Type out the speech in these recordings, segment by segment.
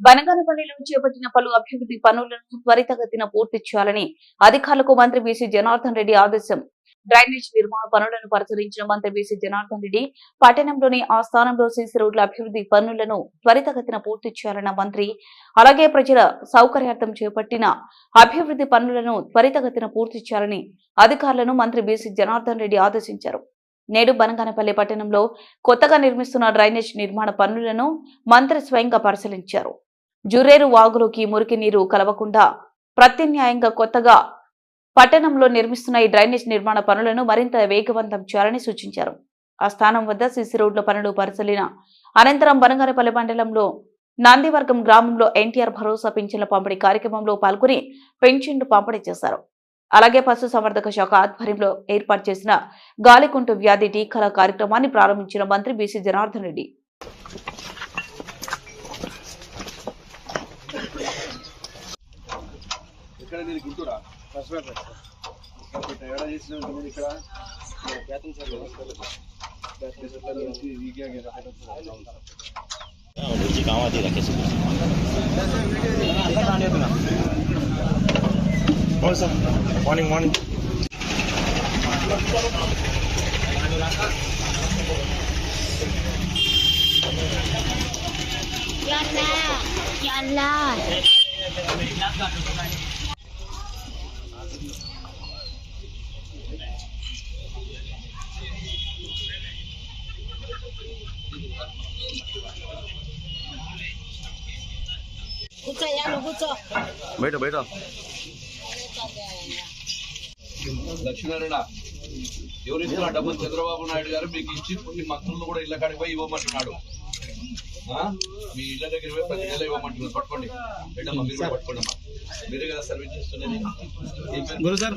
బనగానపల్లిలో చేపట్టిన పలు అభివృద్ధి పనులను త్వరితగతిన పూర్తి చేయాలని అధికారులకు మంత్రి బీసీ జనార్దన్ రెడ్డి ఆదేశం. డ్రైనేజ్ నిర్మాణ పనులను పరిశీలించిన మంత్రి బీసీ జనార్దన్ రెడ్డి పట్టణంలోని ఆ స్థానంలో సీసీ రోడ్ల అభివృద్ధి పనులను త్వరితగతిన పూర్తి చేయాలన్న మంత్రి అలాగే ప్రజల సౌకర్యార్థం చేపట్టిన అభివృద్ధి పనులను త్వరితగతిన పూర్తి చేయాలని అధికారులను మంత్రి బీసీ జనార్దన్ రెడ్డి ఆదేశించారు. నేడు బనగానపల్లి పట్టణంలో కొత్తగా నిర్మిస్తున్న డ్రైనేజ్ నిర్మాణ పనులను మంత్రి స్వయంగా పరిశీలించారు. జురేరు వాగులోకి మురికి నీరు కలవకుండా ప్రత్యామ్నాయంగా కొత్తగా పట్టణంలో నిర్మిస్తున్న ఈ డ్రైనేజ్ నిర్మాణ పనులను మరింత వేగవంతం చేయాలని సూచించారు. ఆ స్థానం వద్ద సిసి రోడ్ల పనులు పరిశీలిన అనంతరం బనగానపల్లి మండలంలో నందివర్గం గ్రామంలో ఎన్టీఆర్ భరోసా పింఛన్ల పంపిణీ కార్యక్రమంలో పాల్గొని పెన్షన్లు పంపిణీ చేశారు. అలాగే పశు సంవర్ధక శాఖ ఆధ్వర్యంలో ఏర్పాటు చేసిన గాలికుంటు వ్యాధి టీకాల కార్యక్రమాన్ని ప్రారంభించిన మంత్రి బీసీ జనార్దన్ రెడ్డి. ఇక్కడ నేను గుంటూరా ఇక్కడ ఎక్కడ చేసిన ఉంటుంది ఇక్కడ जी गाँव आती रखे मॉर्निंग मॉर्निंग Yalla, yalla. బయట బయట దక్షిణారాయణ ఎవరు ఇస్తున్నా డబ్బులు చంద్రబాబు నాయుడు గారు మీకు ఇచ్చి కొన్ని మంత్రులను కూడా ఇళ్ళ కాడికి పోయి ఇవ్వమంటున్నాడు. మీ ఇళ్ళ దగ్గర పోయి ప్రతి నెల ఇవ్వమంటున్నారు పట్టుకోండి. వెళ్ళమ్మా మీరు పట్టుకోండి అమ్మా. మీరే కదా సర్వీస్ చేస్తున్నది. గురు సార్.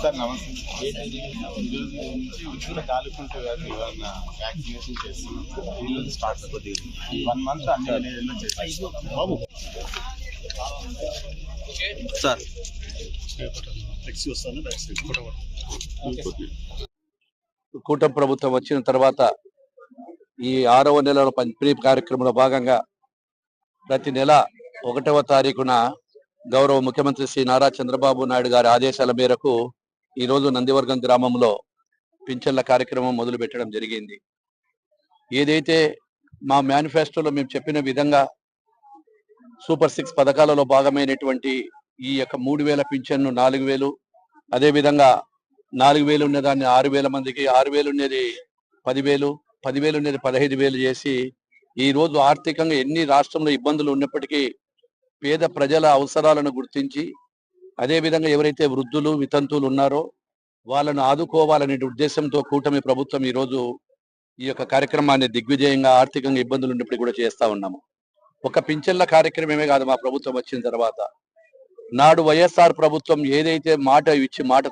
సార్ నమస్తే. ఈరోజు నుంచి ఉచిత గాలికుంటు వ్యాధి నివారణ వ్యాక్సినేషన్ చేస్తున్నాం సార్. ఈరోజు స్టార్ట్ వన్ మంత్ అన్ని విలేజ్లో చేస్తాం బాబు. सर కూటమి ప్రభుత్వం వచ్చిన తర్వాత ఈ ఆరవ నెలలో పంపిణీ కార్యక్రమంలో భాగంగా ప్రతి నెల ఒకటవ తారీఖున గౌరవ ముఖ్యమంత్రి శ్రీ నారా చంద్రబాబు నాయుడు గారి ఆదేశాల మేరకు ఈరోజు నందివర్గం గ్రామంలో పింఛన్ల కార్యక్రమం మొదలు పెట్టడం జరిగింది. ఏదైతే మా మేనిఫెస్టోలో మేము చెప్పిన విధంగా సూపర్ సిక్స్ పథకాలలో భాగమైనటువంటి ఈ యొక్క మూడు వేల పింఛన్ను నాలుగు వేలు అదేవిధంగా నాలుగు వేలు ఉన్నదాన్ని ఆరు వేల మందికి ఆరు వేలు ఉండేది పదివేలు పదివేలు ఉండేది పదహైదు వేలు చేసి ఈ రోజు ఆర్థికంగా ఎన్ని రాష్ట్రంలో ఇబ్బందులు ఉన్నప్పటికీ పేద ప్రజల అవసరాలను గుర్తించి అదేవిధంగా ఎవరైతే వృద్ధులు వితంతువులు ఉన్నారో వాళ్ళను ఆదుకోవాలనే ఉద్దేశంతో కూటమి ప్రభుత్వం ఈ రోజు ఈ యొక్క కార్యక్రమాన్ని దిగ్విజయంగా ఆర్థికంగా ఇబ్బందులు ఉన్నప్పుడు కూడా చేస్తా ఉన్నాము. ఒక పింఛన్ల కార్యక్రమమే కాదు మా ప్రభుత్వం వచ్చిన తర్వాత. నాడు వైఎస్ఆర్ ప్రభుత్వం ఏదైతే మాట ఇచ్చి మాట